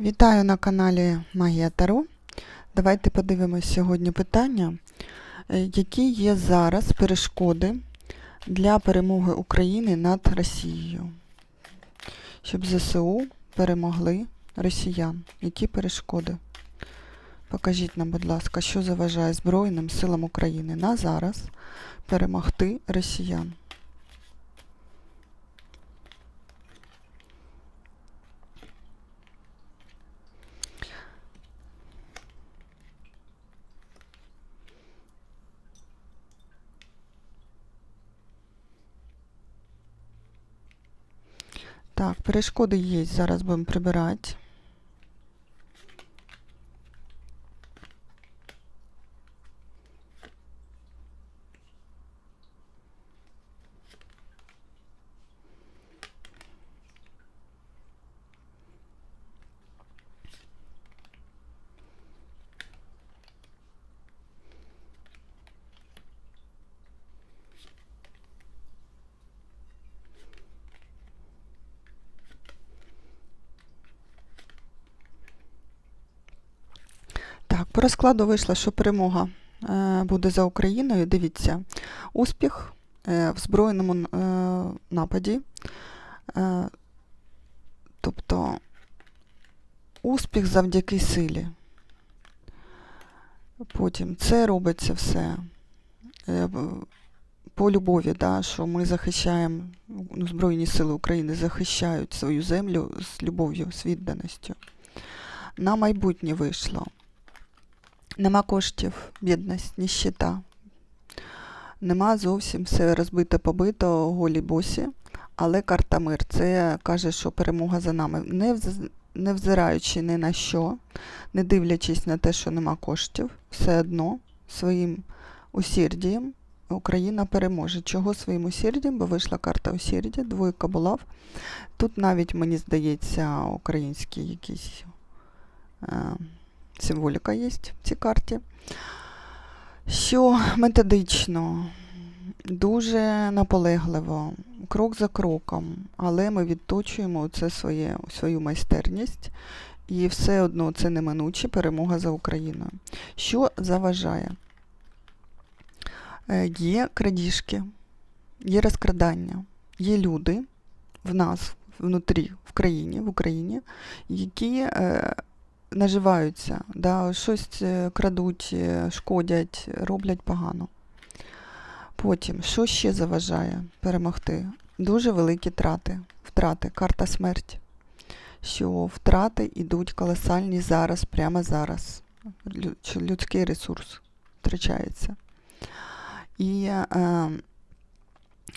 Вітаю на каналі Магія Таро. Давайте подивимось сьогодні питання, е, які є зараз перешкоди для перемоги України над Росією, щоб ЗСУ перемогли росіян. Які перешкоди? Покажіть нам, будь ласка, що заважає Збройним силам України на зараз перемогти росіян. Так, перешкоди є, зараз будемо прибирати. Так, по розкладу вийшло, що перемога е, буде за Україною. Дивіться, успіх е, в збройному е, нападі. Тобто успіх завдяки силі. Потім це робиться все по любові, да, що ми захищаємо, ну, Збройні Сили України захищають свою землю з любов'ю, з відданістю. На майбутнє вийшло. Нема коштів, бідність, ніщита. Нема зовсім все розбите, побито, голі босі. Але карта мир. Це каже, що перемога за нами. Не, не взираючи ні на що, не дивлячись на те, що нема коштів, все одно своїм усердієм Україна переможе. Чого своїм усердієм? Бо вийшла карта усердя, двойка булав. Тут навіть, мені здається, український якийсь. Е, символіка є в цій карті, що методично, дуже наполегливо, крок за кроком, але ми відточуємо це своє, свою майстерність, і все одно це неминуче перемога за Україною. Що заважає? Е, Є крадіжки, є розкрадання, є люди в нас внутрі, в країні, в Україні, які е, наживаються, да, щось е, крадуть, е, шкодять, роблять погано. Потім, що ще заважає перемогти? Дуже великі трати, втрати, карта смерть. Що втрати йдуть колосальні зараз, прямо зараз. Людський ресурс втрачається. І е,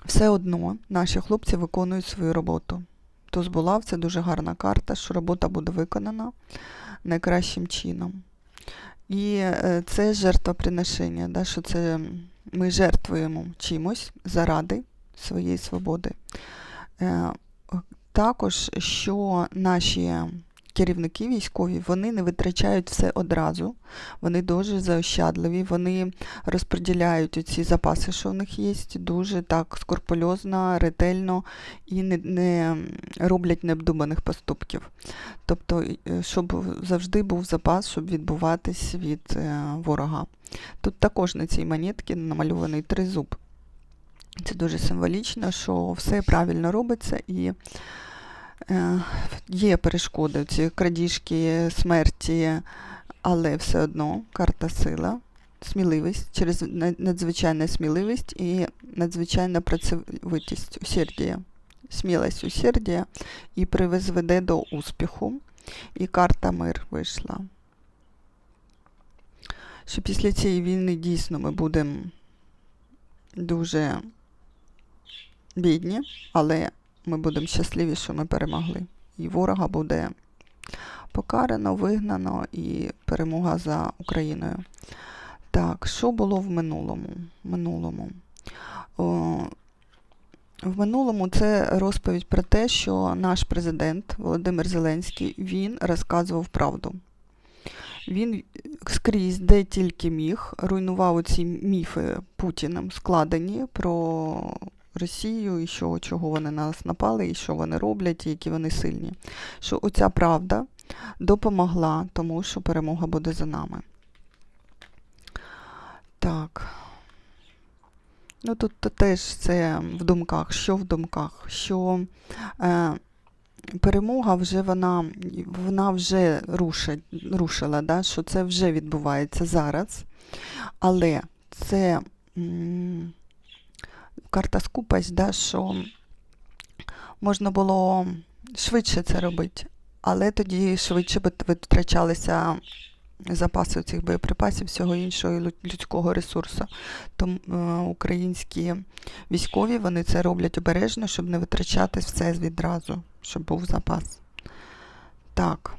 все одно наші хлопці виконують свою роботу. Туз булав, це дуже гарна карта, що робота буде виконана найкращим чином. І е, це жертвоприношення, да, що це ми жертвуємо чимось заради своєї свободи. Е, Також, що наші керівники військові, вони не витрачають все одразу, вони дуже заощадливі, вони розподіляють ці запаси, що в них є, дуже так скрупульозно, ретельно і не, не роблять необдуманих поступків. Тобто, е, щоб завжди був запас, щоб відбуватись від е, ворога. Тут також на цій монетці намальований тризуб. Це дуже символічно, що все правильно робиться і є перешкоди, ці крадіжки, смерті, але все одно карта сила, сміливість, через на- надзвичайну сміливість і надзвичайну працьовитість, усердія. Смілость, усердія і призведе до успіху. І карта мир вийшла. Що після цієї війни дійсно ми будемо дуже бідні, але ми будемо щасливі, що ми перемогли. І ворога буде покарано, вигнано і перемога за Україною. Так, що було в минулому? минулому? О, в минулому це розповідь про те, що наш президент Володимир Зеленський він розказував правду. Він скрізь, де тільки міг, руйнував ці міфи Путіним складені про Росію і що, чого вони на нас напали, і що вони роблять, і які вони сильні. Що оця правда допомогла, тому що перемога буде за нами. Так. Ну тут теж це в думках. Що в думках? Що е, перемога вже вона, вона вже рушить, рушила, да? що це вже відбувається зараз. Але це м, карта скупась, да, що можна було швидше це робити, але тоді швидше би витрачалися запаси цих боєприпасів, всього іншого і людського ресурсу. Тому е, українські військові вони це роблять обережно, щоб не витрачати все відразу, щоб був запас. Так.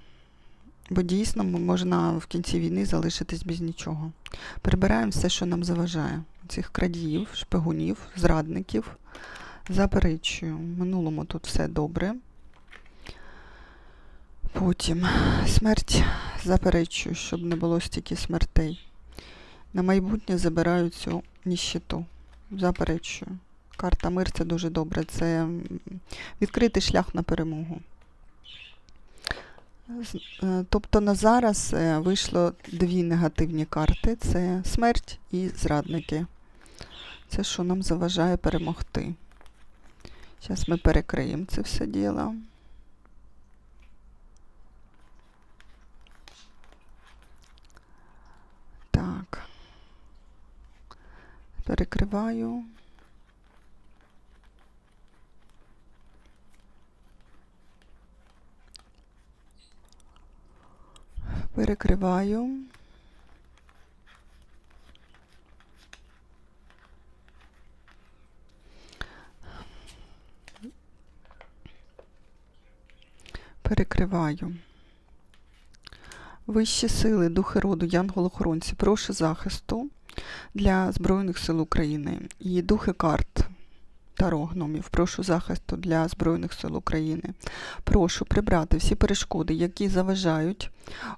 Бо дійсно можна в кінці війни залишитись без нічого. Прибираємо все, що нам заважає. Цих крадіїв, шпигунів, зрадників. Заперечую. В минулому тут все добре. Потім смерть заперечую, щоб не було стільки смертей. На майбутнє забираю цю ніщиту. Заперечую. Карта мир це дуже добре. Це відкритий шлях на перемогу. Е, Тобто на зараз е, вийшло дві негативні карти: це смерть і зрадники. Це що нам заважає перемогти. Зараз ми перекриємо це все діло. Так. Перекриваю. Перекриваю. Перекриваю. Вищі сили, духи роду, янголохоронці, прошу захисту для Збройних сил України. І духи карт Таро гномів, прошу захисту для Збройних сил України. Прошу прибрати всі перешкоди, які заважають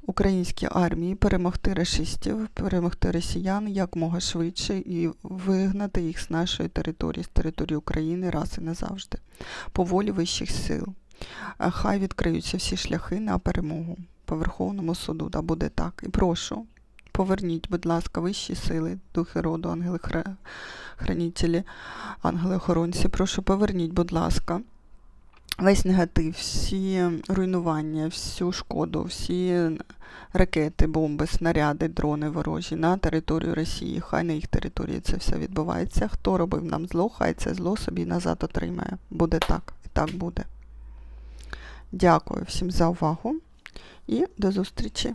українській армії перемогти расистів, перемогти росіян якмога швидше і вигнати їх з нашої території, з території України раз і назавжди. По волі вищих сил. Хай відкриються всі шляхи на перемогу по Верховному суду, да буде так. І прошу, поверніть, будь ласка, вищі сили, духи роду, ангели хра- хранителі, ангели-охоронці, прошу, поверніть, будь ласка, весь негатив, всі руйнування, всю шкоду, всі ракети, бомби, снаряди, дрони ворожі на територію Росії. Хай на їх території це все відбувається. Хто робив нам зло, хай це зло собі назад отримає. Буде так, і так буде. Дякую всім за увагу і до зустрічі!